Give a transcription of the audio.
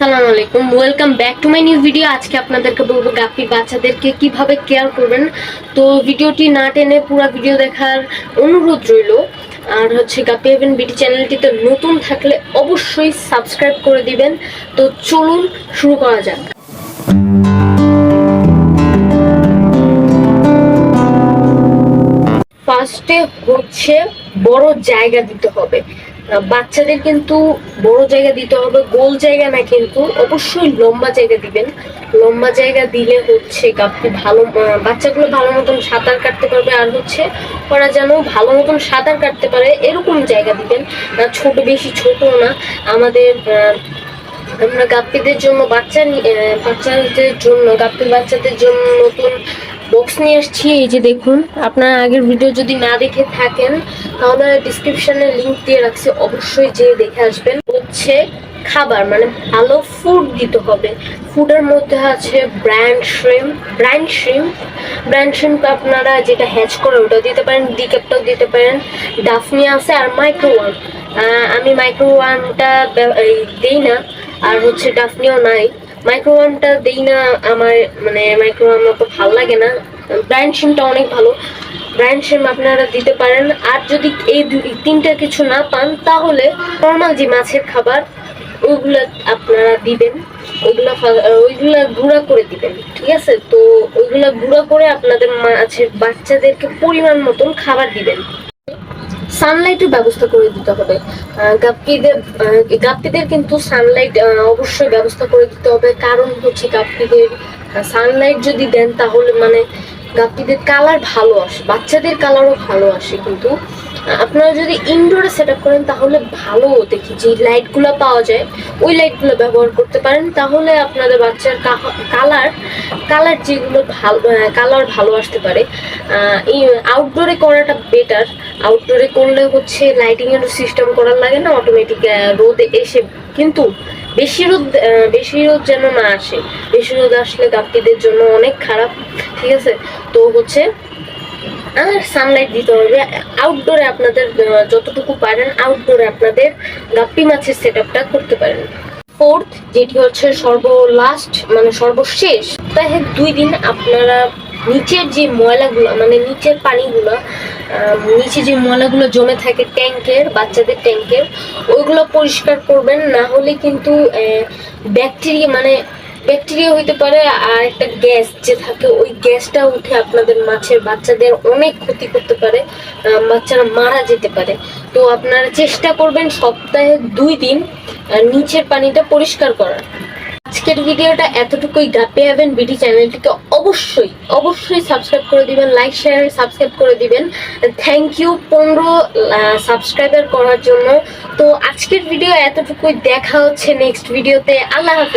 সালাম আলাইকুম। Welcome back to my new video আজকে আপনাদেরকে বলব গাপ্পি বাচ্চাদেরকে কীভাবে কেয়ার করবেন। তো ভিডিওটি না টেনে পুরো ভিডিও দেখার অনুরোধ রইল। আর হচ্ছে গাপ্পি হেভেন বিটি চ্যানেলটিতে নতুন থাকলে অবশ্যই সাবস্ক্রাইব করে দিবেন। তো চলুন শুরু করা যাক। ফার্স্টে হচ্ছে বড় জায়গা দিতে হবে। বাচ্চাদের কিন্তু বড় জায়গা দিতে হবে, গোল জায়গা না কিন্তু অবশ্যই লম্বা জায়গা দিবেন। লম্বা জায়গা দিলে হচ্ছে গাপ্পি ভালো বাচ্চাগুলো ভালো মতন সাঁতার কাটতে পারবে আর হচ্ছে ওরা যেন ভালো মতন সাঁতার কাটতে পারে, এরকম জায়গা দিবেন। না ছোট বেশি, ছোট না। আমাদের আমরা গাপ্পিদের জন্য বাচ্চা বাচ্চাদের জন্য গাপ্পি বাচ্চাদের জন্য নতুন বক্স নিয়ে আসছি, এই যে দেখুন। আপনার আগের ভিডিও যদি না দেখে থাকেন, তাহলে ডিসক্রিপশনে লিংক দিয়ে রাখছি, অবশ্যই যেয়ে দেখে আসবেন। হচ্ছে খাবার মানে ভালো ফুড দিতে হবে। ফুডের মধ্যে আছে brand shrimp brand shrimp brand shrimp আপনারা যেটা হ্যাচ করে ওটা দিতে পারেন ডিক্যাপটাও দিতে পারেন। ডাফনি আছে আর মাইক্রোওয়ান আমি মাইক্রোওয়ানটা দিই না, আর হচ্ছে ডাফনিও নাই। মাইক্রোওয়ানটা দিই না, আমার মানে মাইক্রোওয়ান অত ভালো লাগে না। ব্র্যান্ড সিমটা অনেক ভালো। ব্র্যান্ড সিম আপনারা দিতে পারেন। আর যদি এই তিনটা কিছু না পান, তাহলে নর্মাল যে মাছের খাবার ওইগুলো আপনারা দিবেন। ওইগুলো ওইগুলা গুঁড়া করে দিবেন, ঠিক আছে? তো ওইগুলা গুঁড়া করে আপনাদের মাছের বাচ্চাদেরকে পরিমাণ মতন খাবার দিবেন। সানলাইটের ব্যবস্থা করে দিতে হবে। গাপ্পিদের গাপ্পিদের কিন্তু সানলাইট অবশ্যই ব্যবস্থা করে দিতে হবে। কারণ হচ্ছে গাপ্পিদের সানলাইট যদি দেন তাহলে মানে গাপ্পিদের কালার ভালো আসে, বাচ্চাদের কালারও ভালো আসে কিন্তু। আপনারা যদি ইনডোরে সেট আপ করেন, তাহলে ভালো দেখি যে লাইটগুলো পাওয়া যায়, ওই লাইটগুলো ব্যবহার করতে পারেন। তাহলে আপনাদের বাচ্চার কালার কালার যেগুলো ভালো কালার ভালো আসতে পারে। এই আউটডোরে করাটা বেটার আউটডোরে করলে হচ্ছে লাইটিং এর সিস্টেম করার লাগে না অটোমেটিক রোদে এসে। কিন্তু বেশি রোদ বেশি রোদ যেন না আসে। বেশি রোদ আসলে গাপ্পিদের জন্য অনেক খারাপ, ঠিক আছে? তো হচ্ছে সানলাইট দিতে হবে আউটডোরে আপনাদের যতটুকু পারেন আউটডোরে আপনাদের গাপ্পি মাছের সেট করতে পারেন। ফোর্থ যেটি হচ্ছে সর্ব লাস্ট মানে সর্বশেষ তাই দুই দিন আপনারা নিচের যে ময়লাগুলো মানে নিচের পানিগুলো নিচে যে ময়লাগুলো জমে থাকে ট্যাঙ্কের বাচ্চাদের ট্যাঙ্কের ওইগুলো পরিষ্কার করবেন, না হলে কিন্তু ব্যাকটেরিয়া মানে ব্যাকটেরিয়া হইতে পারে, আর একটা গ্যাস যে থাকে, ওই গ্যাসটা উঠে আপনাদের মাছের বাচ্চাদের অনেক ক্ষতি করতে পারে বাচ্চারা মারা যেতে পারে। তো আপনারা চেষ্টা করবেন সপ্তাহে দুই দিন নিচের পানিটা পরিষ্কার করার। আজকের ভিডিওটা এতটুকুই। গাপে যাবেন বিডি চ্যানেলটিকে অবশ্যই অবশ্যই সাবস্ক্রাইব করে দিবেন লাইক শেয়ার সাবস্ক্রাইব করে দিবেন। থ্যাংক ইউ পনেরো সাবস্ক্রাইবার করার জন্য। তো আজকের ভিডিও এতটুকুই। দেখা হচ্ছে নেক্সট ভিডিওতে আল্লাহ হাফেজ।